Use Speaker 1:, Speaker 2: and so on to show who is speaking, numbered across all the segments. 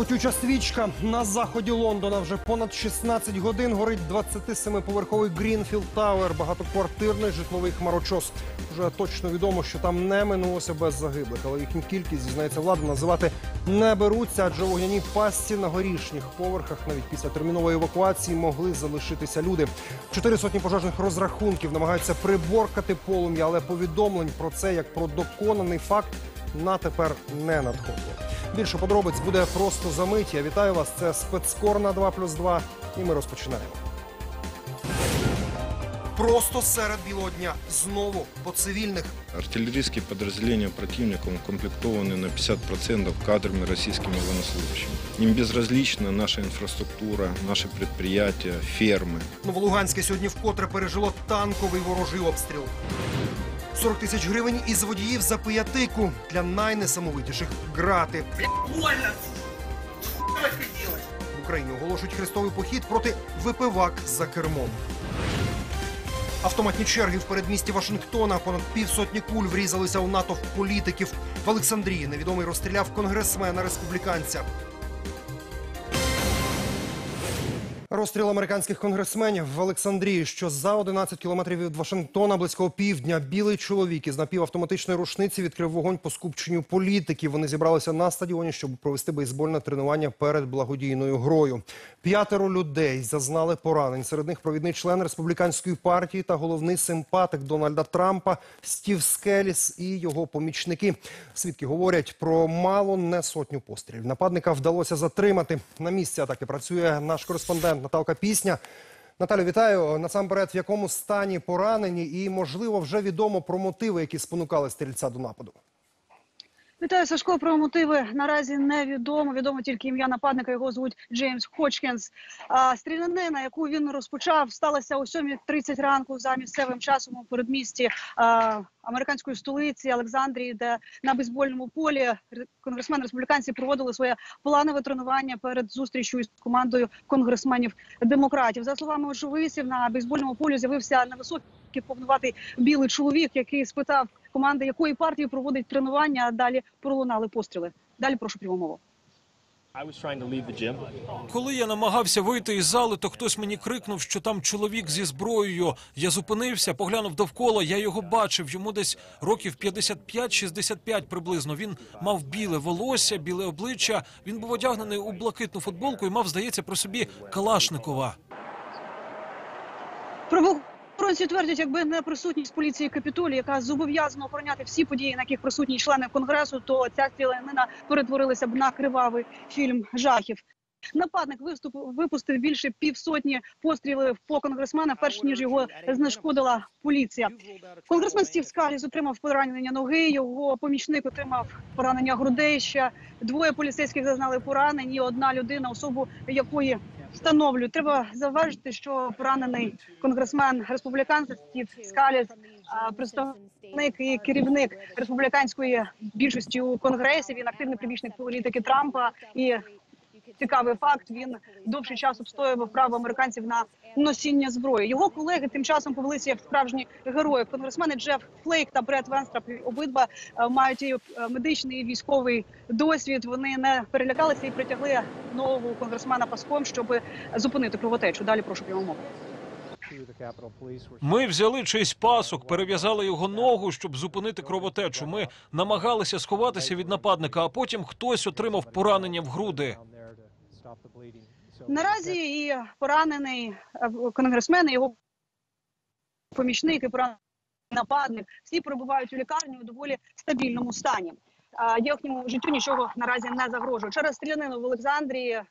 Speaker 1: Пекотюча свічка на заході Лондона вже понад 16 годин горить 27-поверховий Грінфілд Тауер, багатоквартирний житловий хмарочос. Вже точно відомо, що там не минулося без загиблих, але їхню кількість зізнається влада називати не беруться, адже у вогняній пастці на горішніх поверхах навіть після термінової евакуації могли залишитися люди. Чотири сотні пожежних розрахунків намагаються приборкати полум'я, але повідомлень про це як про доконаний факт на тепер не надходило. Більше подробиць буде просто за мить. Я вітаю вас. Це спецкор на 2 плюс 2 і ми розпочинаємо. Просто серед білого дня знову по цивільних
Speaker 2: Артиллерийские подразделения противника укомплектованы на 50% кадрами российскими военнослужащими. Им безразлична наша инфраструктура, наши предприятия, фермы.
Speaker 1: Новолуганське сьогодні вкотре пережило танковий ворожий обстріл. 40 тисяч гривень із водіїв за пиятику для найнесамовитіших грати. В Україні оголошують хрестовий похід проти випивак за кермом. Автоматні черги в передмісті Вашингтона. Понад півсотні куль врізалися у натовп політиків. В Олександрії невідомий розстріляв конгресмена республіканця. Розстріл американських конгресменів в Олександрії, що за 11 кілометрів від Вашингтона, близько півдня, білий чоловік із напівавтоматичної рушниці відкрив вогонь по скупченню політиків. Вони зібралися на стадіоні, щоб провести бейсбольне тренування перед благодійною грою. П'ятеро людей зазнали поранень. Серед них провідний член республіканської партії та головний симпатик Дональда Трампа Стів Скеліс і його помічники. Свідки говорять про мало не сотню пострілів. Нападника вдалося затримати. На місці атаки працює наш кореспондент Наталка Пісня. Наталю, вітаю. Насамперед, в якому стані поранені, і можливо вже відомо про мотиви, які спонукали стрільця до нападу.
Speaker 3: Вітаю Сашко. Про мотиви наразі невідомо. Відомо тільки ім'я нападника. Його звуть Джеймс Хочкінс. Стрілянина, яку він розпочав, сталася о 7.30 ранку за місцевим часом у передмісті американської столиці Олександрії, де на бейсбольному полі ре- конгресмени республіканці проводили своє планове тренування перед зустрічю із командою конгресменів демократів. За словами очевидців, на бейсбольному полі з'явився невисокий повнуватий білий чоловік, який спитав команди, якої партії проводить тренування. А далі пролунали постріли. Далі прошу пряму мову.
Speaker 4: Коли я намагався вийти із зали, то хтось мені крикнув, що там чоловік зі зброєю. Я зупинився, поглянув довкола. Я його бачив. Йому десь років 55-65 приблизно. Він мав біле волосся, біле обличчя. Він був одягнений у блакитну футболку і мав, здається, при собі Калашникова.
Speaker 3: Правоохоронці твердять, якби не присутність поліції Капітолії, яка зобов'язана охороняти всі події, на яких присутні члени конгресу, то ця стрілянина перетворилася б на кривавий фільм жахів. Нападник виступ випустив більше півсотні пострілів по конгресменам, перш ніж його знешкодила поліція. Конгресмен Стів Скаліс отримав поранення ноги. Його помічник отримав поранення грудей. Ще двоє поліцейських зазнали поранень. І одна людина, особу якої встановлюють. Треба зауважити, що поранений конгресмен республіканця Стів Скаліс, представник і керівник республіканської більшості у конгресі. Він активний прибічник політики Трампа і. Цікавий факт. Він довший час обстоював право американців на носіння зброї. Його колеги тим часом повелися як справжні герої. Конгресмени Джеф Флейк та Бред Венстрап обидва е, мають і е, медичний і військовий досвід. Вони не перелякалися і притягли нового конгресмена паском, щоб зупинити кровотечу. Далі прошу прямо мову.
Speaker 4: Ми взяли чийсь пасок, перев'язали його ногу, щоб зупинити кровотечу. Ми намагалися сховатися від нападника, а потім хтось отримав поранення в груди.
Speaker 3: Наразі і поранений е, конгресмен, і його помічник і поранений нападник всі перебувають у лікарні у доволі стабільному стані. Їхньому життю нічого наразі не загрожує. Через стрілянину в Олександрії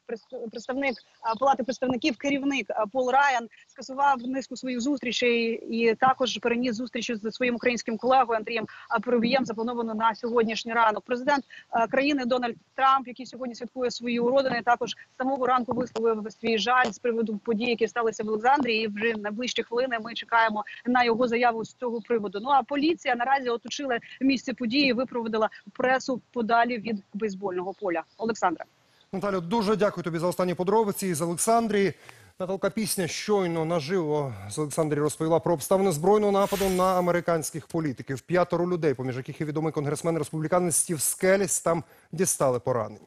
Speaker 3: представник палати представників, керівник Пол Райан скасував низку своїх зустрічей і також переніс зустріч зі своїм українським колегою Андрієм а, Парубієм, заплановано на сьогоднішній ранок. Президент країни Дональд Трамп, який сьогодні святкує свої уродини, також з самого ранку висловив свій жаль з приводу подій, які сталися в Олександрії. І вже найближчі хвилини ми чекаємо на його заяву з цього приводу. Ну а поліція наразі оточила місце події, випроводила пресу подалі від бейсбольного поля. Олександра.
Speaker 1: Наталю, дуже дякую тобі за останні подробиці з Олександрії. Наталка Пісня щойно наживо з Олександрі розповіла про обставини збройного нападу на американських політиків. П'ятеро людей, поміж яких і відомий конгресмен республіканець Стів Скеліс, там дістали поранень.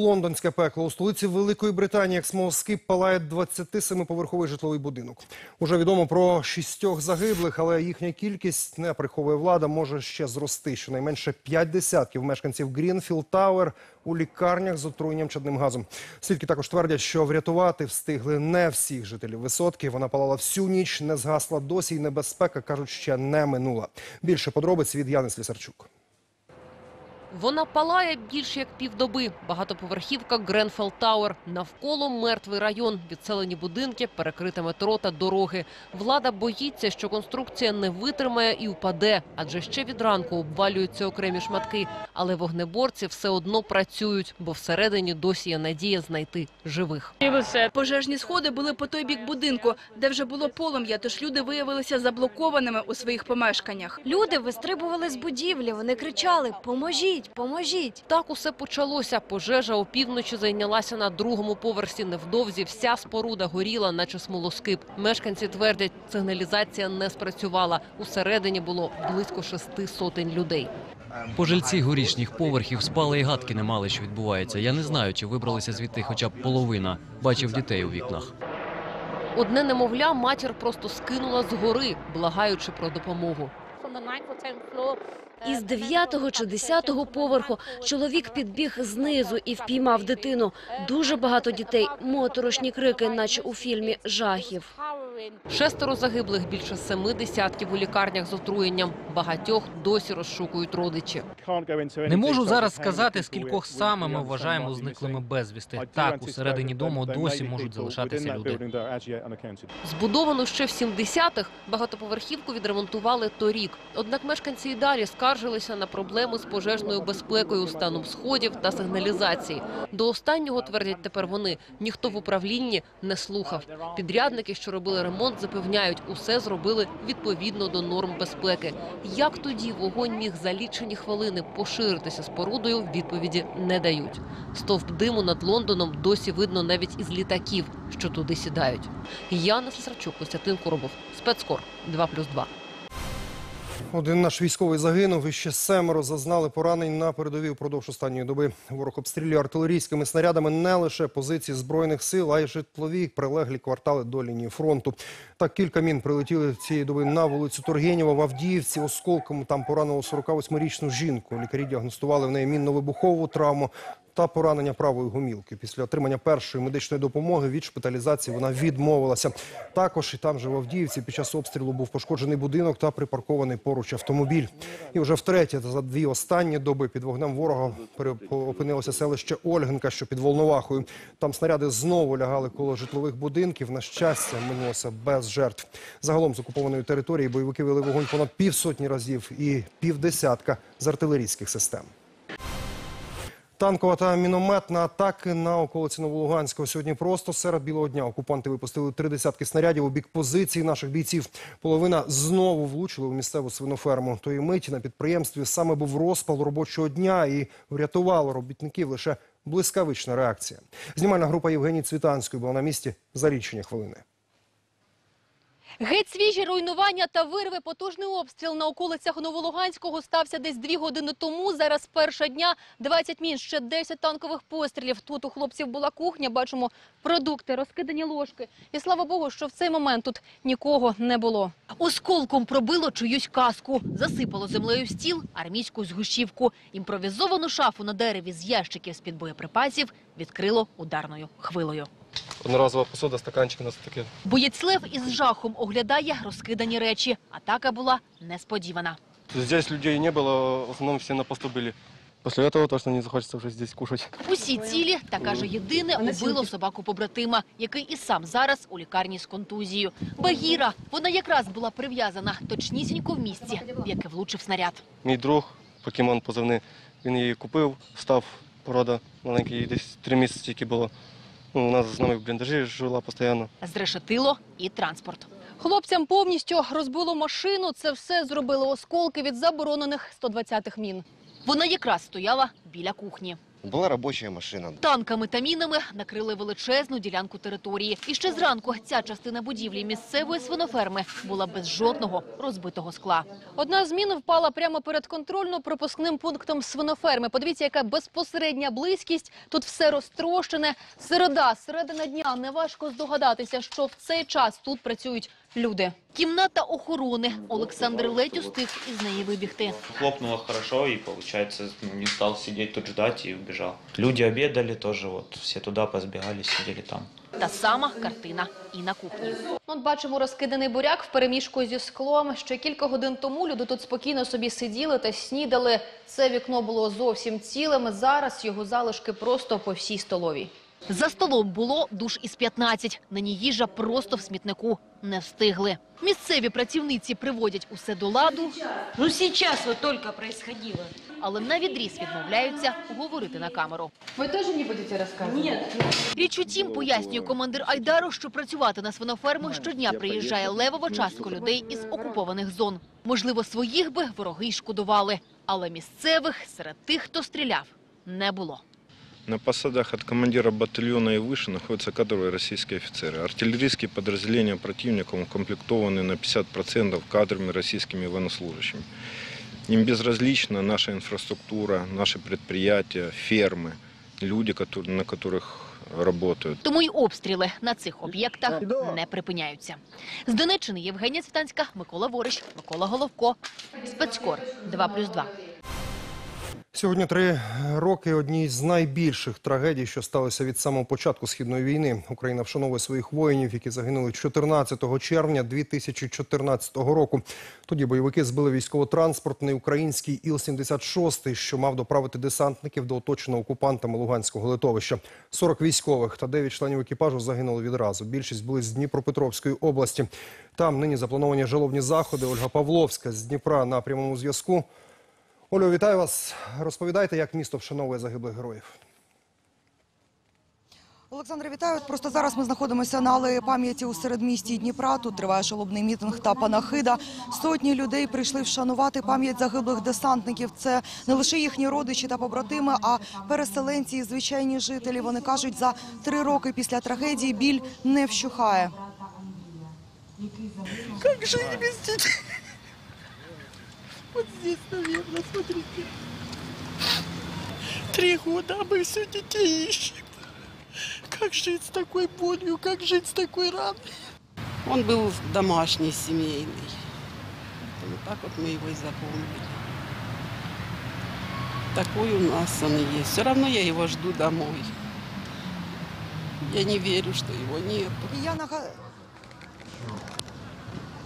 Speaker 1: Лондонське пекло у столиці Великої Британії, як смолоскип, палає 27-поверховий житловий будинок. Уже відомо про шістьох загиблих, але їхня кількість не приховує влада, може ще зрости. Щонайменше п'ять десятків мешканців Грінфілд Тауер у лікарнях з отруєнням чадним газом. Свідки також твердять, що врятувати встигли не всіх жителів висотки. Вона палала всю ніч, не згасла досі, і небезпека кажуть, ще не минула. Більше подробиць від Яни Слісарчук.
Speaker 5: Вона палає більш як півдоби. Багатоповерхівка Гренфелл Тауер. Навколо мертвий район, відселені будинки, перекрите метро та дороги. Влада боїться, що конструкція не витримає і впаде, адже ще від ранку обвалюються окремі шматки. Але вогнеборці все одно працюють, бо всередині досі є надія знайти живих.
Speaker 6: Пожежні сходи були по той бік будинку, де вже було полум'я, тож люди виявилися заблокованими у своїх помешканнях.
Speaker 7: Люди вистрибували з будівлі, вони кричали «Поможіть, поможіть!».
Speaker 5: Так усе почалося. Пожежа опівночі зайнялася на другому поверсі. Невдовзі вся споруда горіла, наче смолоскип. Мешканці твердять, сигналізація не спрацювала. Усередині було близько шести сотень людей.
Speaker 8: Пожильці горішніх поверхів спали і гадки не мали, що відбувається. Я не знаю, чи вибралися звідти хоча б половина. Бачив дітей у вікнах.
Speaker 5: Одне немовля матір просто скинула з гори, благаючи про допомогу.
Speaker 7: Із дев'ятого чи десятого поверху чоловік підбіг знизу і впіймав дитину. Дуже багато дітей, моторошні крики, наче у фільмі жахів.
Speaker 5: Шестеро загиблих, більше семи десятків у лікарнях з отруєнням. Багатьох досі розшукують родичі.
Speaker 9: Не можу зараз сказати, скількох саме ми вважаємо зниклими безвісти. Так, усередині дому досі можуть залишатися люди.
Speaker 5: Збудовану ще в 70-х, багатоповерхівку відремонтували торік. Однак мешканці і далі скаржилися на проблеми з пожежною безпекою, станом сходів та сигналізації. До останнього, твердять тепер вони, ніхто в управлінні не слухав. Підрядники, що робили ремонт, запевняють, усе зробили відповідно до норм безпеки. Як тоді вогонь міг за лічені хвилини поширитися спорудою, відповіді не дають. Стовп диму над Лондоном досі видно навіть із літаків, що туди сідають. Яна Сесарчук, Костянтин Коробов, спецкор 2+,2.
Speaker 1: Один наш військовий загинув, і ще семеро зазнали поранень на передовій упродовж останньої доби. Ворог обстрілює артилерійськими снарядами не лише позиції збройних сил, а й житлові прилеглі квартали до лінії фронту. Так кілька мін прилетіли цієї доби на вулицю Тургенєва в Авдіївці. Осколком там поранило 48-річну жінку. Лікарі діагностували в неї мінно-вибухову травму та поранення правої гумілки. Після отримання першої медичної допомоги від шпиталізації вона відмовилася. Також і там же в Авдіївці під час обстрілу був пошкоджений будинок та припаркований поруч автомобіль. І вже втретє за дві останні доби під вогнем ворога опинилося селище Ольгинка, що під Волновахою. Там снаряди знову лягали коло житлових будинків. На щастя, минулося без жертв. Загалом з окупованої території бойовики вели вогонь понад півсотні разів і півдесятка з артилерійських систем. Танкова та мінометна атаки на околиці Новолуганського. Сьогодні просто серед білого дня окупанти випустили три десятки снарядів у бік позицій наших бійців. Половина знову влучили у місцеву свиноферму. Тої миті на підприємстві саме був розпал робочого дня і врятувало робітників лише блискавична реакція. Знімальна група Євгенії Цвітанської була на місці за лічені хвилини.
Speaker 10: Геть свіжі руйнування та вирви. Потужний обстріл на околицях Новолуганського стався десь дві години тому. Зараз перша дня 20 мін, ще 10 танкових пострілів. Тут у хлопців була кухня, бачимо продукти, розкидані ложки. І слава Богу, що в цей момент тут нікого не було. Осколком пробило чиюсь каску, засипало землею стіл, армійську згущівку. Імпровізовану шафу на дереві з ящиків з-під боєприпасів відкрило ударною хвилою
Speaker 11: Одноразова посуда, стаканчик у нас таке.
Speaker 10: Боєць Лев із жахом оглядає розкидані речі. Атака була несподівана.
Speaker 11: Здесь людей не было, в основном все на посту были. После этого точно не захочется уже здесь кушать.
Speaker 10: Усі цілі, та каже, єдине убило собаку побратима, який і сам зараз у лікарні з контузією. Багіра, вона якраз була прив'язана точнісінько в місці, в яке влучив снаряд.
Speaker 11: Мій друг, покемон позивний, він її купив, став порода маленький, їй десь три місяці тільки було. Ну, у нас з нами в бліндажі жила постійно.
Speaker 10: Зрешетило і транспорт. Хлопцям повністю розбило машину. Це все зробили осколки від заборонених 120-х мін. Вона якраз стояла біля кухні.
Speaker 12: Была рабочая машина.
Speaker 10: Танками та мінами накрили величезну ділянку території. І ще зранку ця частина будівлі місцевої свиноферми була без жодного розбитого скла. Одна з мін впала прямо перед контрольно-пропускним пунктом свиноферми. Подивіться, яка безпосередня близькість. Тут все розтрощене. Середа, середина дня. Неважко здогадатися, що в цей час тут працюють люди. Кімната охорони. Олександр ледь устиг із неї вибігти.
Speaker 13: Хлопнуло хорошо и, получается, ну, не стал сидеть тут ждать и убежал. Люди обедали тоже, вот все туда позбегали, сидели там.
Speaker 10: Та сама картина і на кухні. От бачимо розкиданий буряк в переміжку зі склом. Ще кілька годин тому люди тут спокійно собі сиділи та снідали. Це вікно було зовсім цілим. Зараз його залишки просто по всій столовій. За столом було душ із 15. Нині їжа просто в смітнику не встигли. Місцеві працівниці приводять усе до ладу.
Speaker 14: Ну сейчас вот только происходило.
Speaker 10: Але на відріз відмовляються говорити на камеру.
Speaker 14: Вы тоже не будете рассказывать? Нет.
Speaker 10: Річ у тім, пояснює командир Айдару, що працювати на свиноферму щодня приїжджає левова частка людей із окупованих зон. Можливо, своїх би вороги й шкодували, але місцевих серед тих, хто стріляв, не було.
Speaker 2: На посадах от командира батальона и выше находятся кадровые российские офицеры. Артиллерийские подразделения противника укомплектованы на 50% кадрами российскими военнослужащими. Им безразлична наша инфраструктура, наши предприятия, фермы, люди, которые, на которых работают.
Speaker 10: Тому й обстріли на цих об'єктах не припиняються. З Донеччини Євгенія Цвітанська, Микола Ворищ, Микола Головко. Спецкор 2+,2.
Speaker 1: Сьогодні три роки одній з найбільших трагедій, що сталося від самого початку східної війни. Україна вшановує своїх воїнів, які загинули 14 червня 2014 року. Тоді бойовики збили військово-транспортний український Іл-76, що мав доправити десантників до оточеного окупантами Луганського литовища. 40 військових та 9 членів екіпажу загинули відразу. Більшість були з Дніпропетровської області. Там нині заплановані жалобні заходи. Ольга Павловська з Дніпра на прямому зв'язку. Олю, вітаю вас. Розповідайте, як місто вшановує загиблих героїв.
Speaker 15: Олександре, вітаю. Просто зараз ми знаходимося на алеї пам'яті у середмісті Дніпра. Тут триває шалобний мітинг та панахида. Сотні людей прийшли вшанувати пам'ять загиблих десантників. Це не лише їхні родичі та побратими, а переселенці і звичайні жителі. Вони кажуть, за три роки після трагедії біль не вщухає.
Speaker 16: Как жить без детей? Вот здесь, наверное, смотрите. Три года, а мы все детей ищем. Как жить с такой болью, как жить с такой раной? Он был домашний, семейный. Вот так вот мы его и запомнили. Такой у нас он и есть. Все равно я его жду домой. Я не верю, что его нет.
Speaker 15: Я нага-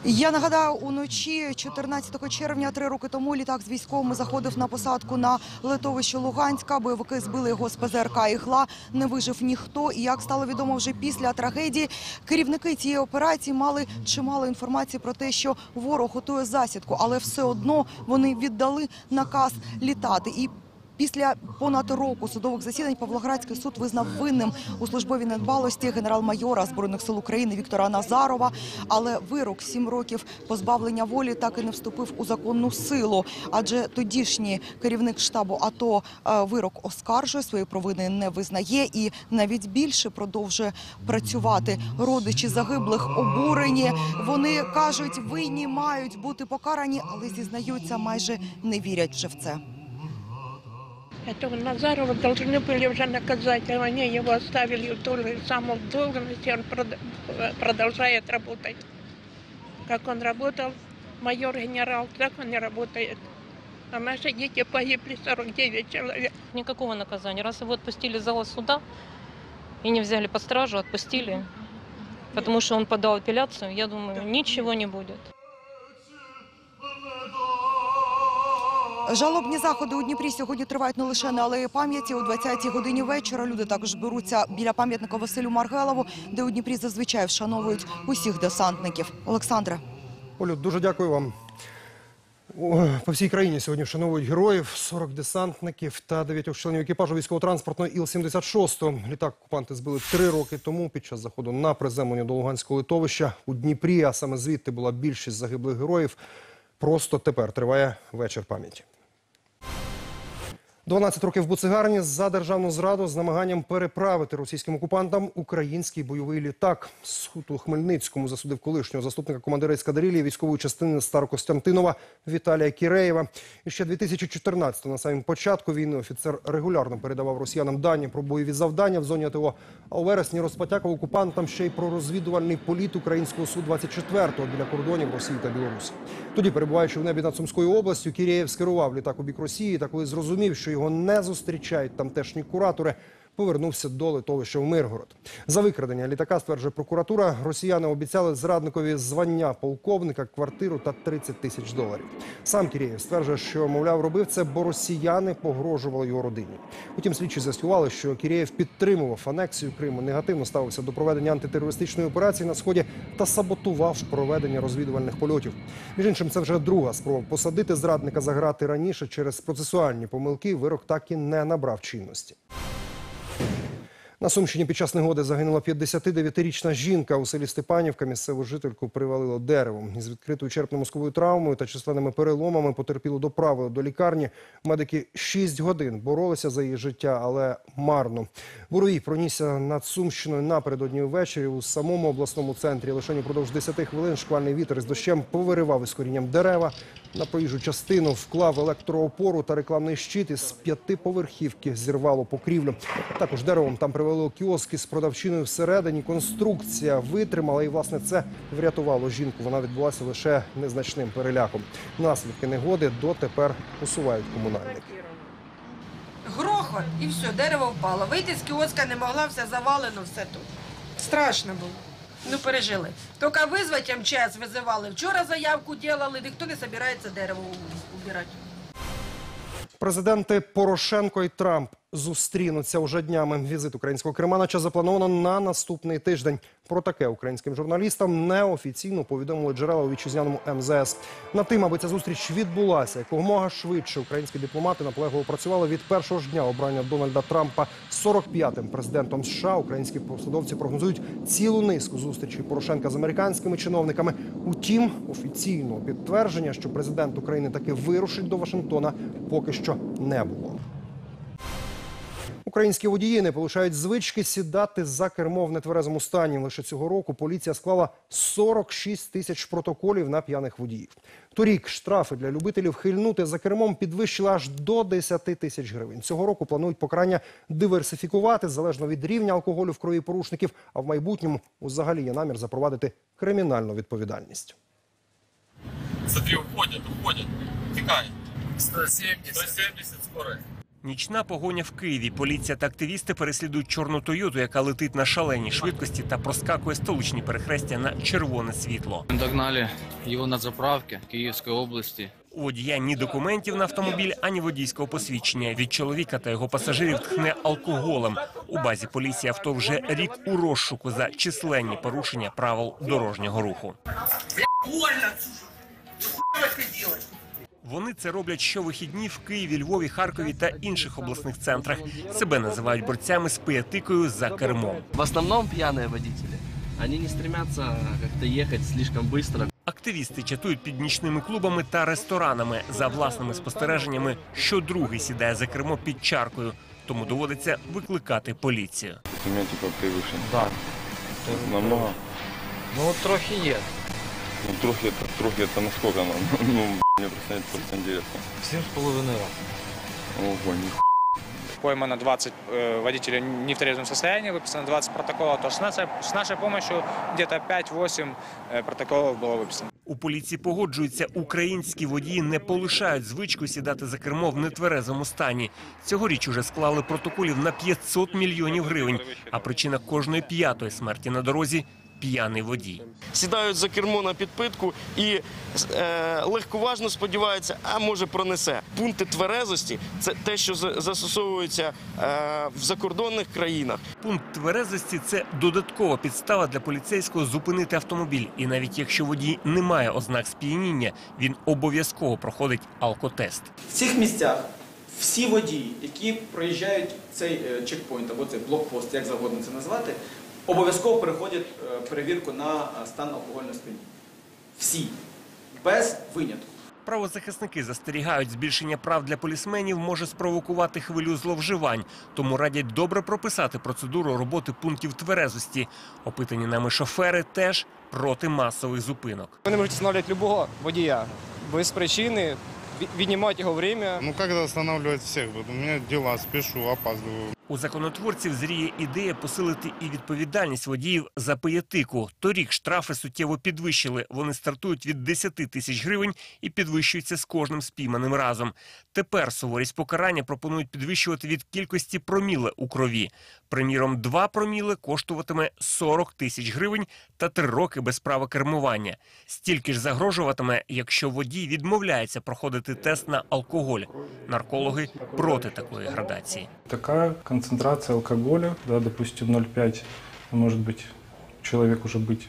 Speaker 15: Я нагадаю, уночі 14 червня, три роки тому, літак з військовими заходив на посадку на литовище Луганська. Бойовики збили його з ПЗРК «Ігла». Не вижив ніхто. І як стало відомо вже після трагедії, керівники цієї операції мали чимало інформації про те, що ворог готує засідку, але все одно вони віддали наказ літати. І Після понад року судових засідань Павлоградський суд визнав винним у службовій недбалості генерал-майора збройних сил України Віктора Назарова. Але вирок сім років позбавлення волі так і не вступив у законну силу. Адже тодішній керівник штабу АТО е, вирок оскаржує свої провини не визнає і навіть більше продовжує працювати. Родичі загиблих обурені. Вони кажуть, винні мають бути покарані, але зізнаються, майже не вірять вже в це.
Speaker 17: Этого Назарова должны были уже наказать, а они его оставили в той же самой должности, он прод- продолжает работать. Как он работал, майор-генерал, так он и работает. А наши дети погибли 49 человек.
Speaker 18: Никакого наказания. Раз его отпустили из зала суда и не взяли под стражу, отпустили, потому что он подал апелляцию, я думаю, ничего не будет.
Speaker 15: Жалобні заходи у Дніпрі сьогодні тривають не лише на алеї пам'яті. О 20-й годині вечора люди також зберуться біля пам'ятника Василю Маргелову, де у Дніпрі зазвичай вшановують усіх десантників. Олександре.
Speaker 1: Олю, дуже дякую вам. По всій країні сьогодні вшановують героїв, 40 десантників та 9 членів екіпажу військово-транспортного Іл-76. Літак окупанти збили три роки тому під час заходу на приземлення до Луганського литовища у Дніпрі, а саме звідти була більшість загиблих героїв. Просто тепер триває вечір пам'яті. 12 років в буцигарні за державну зраду з намаганням переправити російським окупантам український бойовий літак. Суд у Хмельницькому засудив колишнього заступника командира ескадрилії військової частини Старокостянтинова Віталія Кіреєва. І ще 2014-го, на самому початку війни, офіцер регулярно передавав росіянам дані про бойові завдання в зоні АТО. А у вересні розпотякав окупантам ще й про розвідувальний політ українського Су-24 біля кордонів Росії та Білорусі. Тоді, перебуваючи в небі над Сумською областю, Кірєєв скерував літак у бік Росії. Та коли зрозумів, що його не зустрічають тамтешні куратори, повернувся до литовища в Миргород. За викрадення літака, стверджує прокуратура, росіяни обіцяли зрадникові звання полковника, квартиру та 30 тисяч доларів. Сам Кірєєв стверджує, що, мовляв, робив це, бо росіяни погрожували його родині. Утім, слідчі з'ясували, що Кірєєв підтримував анексію Криму, негативно ставився до проведення антитерористичної операції на сході та саботував проведення розвідувальних польотів. Між іншим, це вже друга спроба посадити зрадника за грати раніше через процесуальні помилки. Вирок так і не набрав чинності. На Сумщині під час негоди загинула 59-річна жінка у селі Степанівка. Місцеву жительку привалило деревом. Із відкритою черпно-мозковою травмою та численними переломами потерпіло доправили до лікарні. Медики 6 годин боролися за її життя, але марно. Буровій пронісся над Сумщиною напередодні ввечері у самому обласному центрі. Лише упродовж 10 хвилин шквальний вітер з дощем повиривав із корінням дерева. На проїжджу частину вклав електроопору та рекламний щит із п'ятиповерхівки зірвало покрівлю. Також деревом там привело кіоски з продавчиною всередині. Конструкція витримала і, власне, це врятувало жінку. Вона відбулася лише незначним переляком. Наслідки негоди дотепер усувають комунальники.
Speaker 12: Грохот і все, дерево впало. Вийти з кіоска не могла, все завалено, все тут. Страшно було. Ну, пережили. Тільки визвати МЧС визивали. Вчора заявку ділали, ніхто не збирається дерево убирати.
Speaker 1: Президенти Порошенко і Трамп зустрінуться уже днями. Візит українського керманича заплановано на наступний тиждень. Про таке українським журналістам неофіційно повідомили джерела у вітчизняному МЗС. Над тим, аби ця зустріч відбулася якомога швидше, українські дипломати наполегливо працювали від першого ж дня обрання Дональда Трампа 45-м президентом США. Українські посадовці прогнозують цілу низку зустрічей Порошенка з американськими чиновниками. Утім, офіційного підтвердження, що президент України таки вирушить до Вашингтона, поки що не було. Українські водії не полишають звички сідати за кермо в нетверезому стані. Лише цього року поліція склала 46 тисяч протоколів на п'яних водіїв. Торік штрафи для любителів хильнути за кермом підвищили аж до 10 тисяч гривень. Цього року планують покарання диверсифікувати залежно від рівня алкоголю в крові порушників. А в майбутньому взагалі є намір запровадити кримінальну відповідальність.
Speaker 19: Смотри, уходят, уходят. Тікай. 170. 170 скорость.
Speaker 20: Нічна погоня в Києві. Поліція та активісти переслідують чорну Тойоту, яка летить на шаленій швидкості та проскакує столичні перехрестя на червоне світло.
Speaker 21: Догнали его на заправке Киевской области.
Speaker 20: У водія ні документів на автомобіль, ані водійського посвідчення. Від чоловіка та його пасажирів тхне алкоголем. У базі поліції авто вже рік у розшуку за численні порушення правил дорожнього руху.
Speaker 19: Больно! Что ты делаешь?
Speaker 20: Вони це роблять щовихідні в Києві, Львові, Харкові та інших обласних центрах. Себе називають борцями з пиятикою за кермом.
Speaker 22: В основном пьяные водители. Они не стремятся как-то ехать слишком быстро.
Speaker 20: Активісти чатують під нічними клубами та ресторанами. За власними спостереженнями, що другий сідає за кермо під чаркою, тому доводиться викликати поліцію.
Speaker 2: У меня типа превышен.
Speaker 23: Да.
Speaker 2: Намного.
Speaker 23: Ну, трохи є.
Speaker 2: Ну, трохи это, трохи это насколько оно? Ну, мне просто, просто интересно.
Speaker 23: Сім з половиною раз.
Speaker 2: Ого, ни
Speaker 24: Поймано 20 э, водителей не в трезвом состоянии, выписано 20 протоколов. То с нашей, с нашей помощью где-то 5-8 э, протоколов было выписано.
Speaker 20: У поліції погоджуються, українські водії не полишають звичку сідати за кермо в нетверезому стані. Цьогоріч уже склали протоколів на 500 мільйонів гривень. А причина кожної п'ятої смерті на дорозі п'яний водій.
Speaker 25: сідають за кермо на підпитку і е, легковажно сподіваються, а може пронесе. Пункти тверезості це те, що за- застосовується е, в закордонних країнах.
Speaker 20: Пункт тверезості це додаткова підстава для поліцейського зупинити автомобіль. І навіть якщо водій не має ознак сп'яніння, він обов'язково проходить алкотест.
Speaker 26: В цих місцях всі водії, які проїжджають цей е, чекпоінт або цей блокпост, як завгодно це назвати, обов'язково переходять е, перевірку на е, стан алкогольного сп'яніння. Всі, без винятку.
Speaker 20: Правозахисники застерігають, збільшення прав для полісменів може спровокувати хвилю зловживань, тому радять добре прописати процедуру роботи пунктів тверезості. Опитані нами шофери теж проти масових зупинок.
Speaker 27: Вони можуть встановлювати любого водія без причини, ві- віднімати його время.
Speaker 28: Ну останавливать всех? Вот У меня дела, спешу, опаздываю.
Speaker 20: У законотворців зріє ідея посилити і відповідальність водіїв за пиятику. Торік штрафи суттєво підвищили. Вони стартують від 10 тисяч гривень і підвищуються з кожним спійманим разом. Тепер суворість покарання пропонують підвищувати від кількості проміле у крові. Приміром, 2 проміле коштуватиме 40 тисяч гривень та 3 роки без права кермування. Стільки ж загрожуватиме, якщо водій відмовляється проходити тест на алкоголь. Наркологи проти такої градації.
Speaker 29: Такая концентрация алкоголя, да, допустим, 0,5, может быть, человек уже быть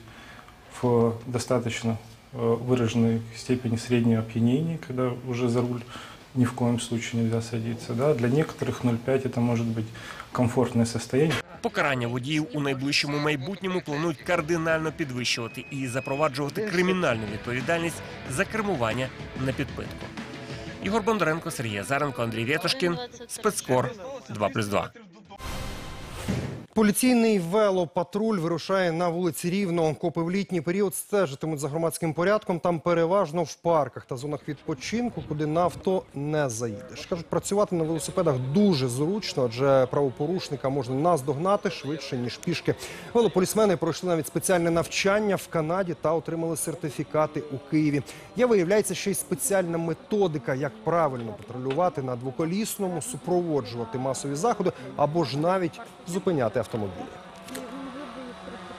Speaker 29: в достаточно э, выраженной степени среднего опьянения, когда уже за руль ни в коем случае нельзя садиться. Да. Для некоторых 0,5 это может быть комфортное состояние.
Speaker 20: Покарання водіїв у найближчому майбутньому планують кардинально підвищувати і запроваджувати кримінальну відповідальність за кермування на підпитку. Ігор Бондаренко, Сергій Азаренко, Андрій Вєтошкін, спецкор 2+,2.
Speaker 1: Поліційний велопатруль вирушає на вулиці Рівно. Копи в літній період стежитимуть за громадським порядком. Там переважно в парках та зонах відпочинку, куди на авто не заїдеш. Кажуть, працювати на велосипедах дуже зручно, адже правопорушника можна наздогнати швидше ніж пішки. Велополісмени пройшли навіть спеціальне навчання в Канаді та отримали сертифікати у Києві. Є виявляється ще й спеціальна методика, як правильно патрулювати на двоколісному, супроводжувати масові заходи або ж навіть зупиняти автомобілі.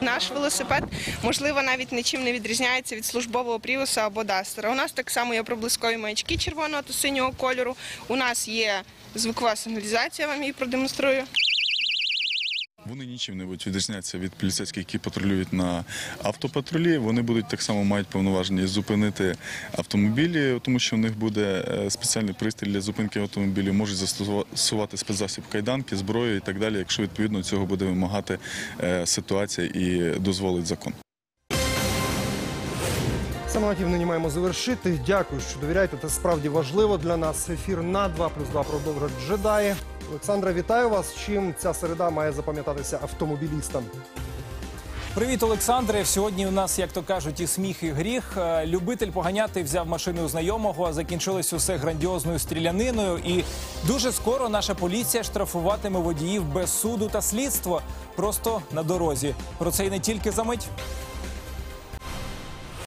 Speaker 30: Наш велосипед, можливо, навіть нічим не відрізняється від службового пріуса або дастера. У нас так само є проблискові маячки червоного та синього кольору. У нас є звукова сигналізація, я вам її продемонструю.
Speaker 31: Вони нічим не будуть відрізнятися від поліцейських, які патрулюють на автопатрулі. Вони будуть так само мають повноваження зупинити автомобілі, тому що в них буде е, спеціальний пристрій для зупинки автомобілів, можуть застосувати спецзасіб кайданки, зброю і так далі, якщо відповідно цього буде вимагати е, ситуація і дозволить закон.
Speaker 1: Саме на тім нині маємо завершити. Дякую, що довіряєте. Це справді важливо для нас. Ефір на 2 плюс 2 продовжать джедаї. Олександра, вітаю вас. Чим ця середа має запам'ятатися автомобілістам?
Speaker 32: Привіт, Олександре. Сьогодні у нас, як то кажуть, і сміх, і гріх. Е, Любитель поганяти взяв машину у знайомого. Закінчилось усе грандіозною стріляниною. І дуже скоро наша поліція штрафуватиме водіїв без суду та слідства просто на дорозі. Про це і не тільки за мить.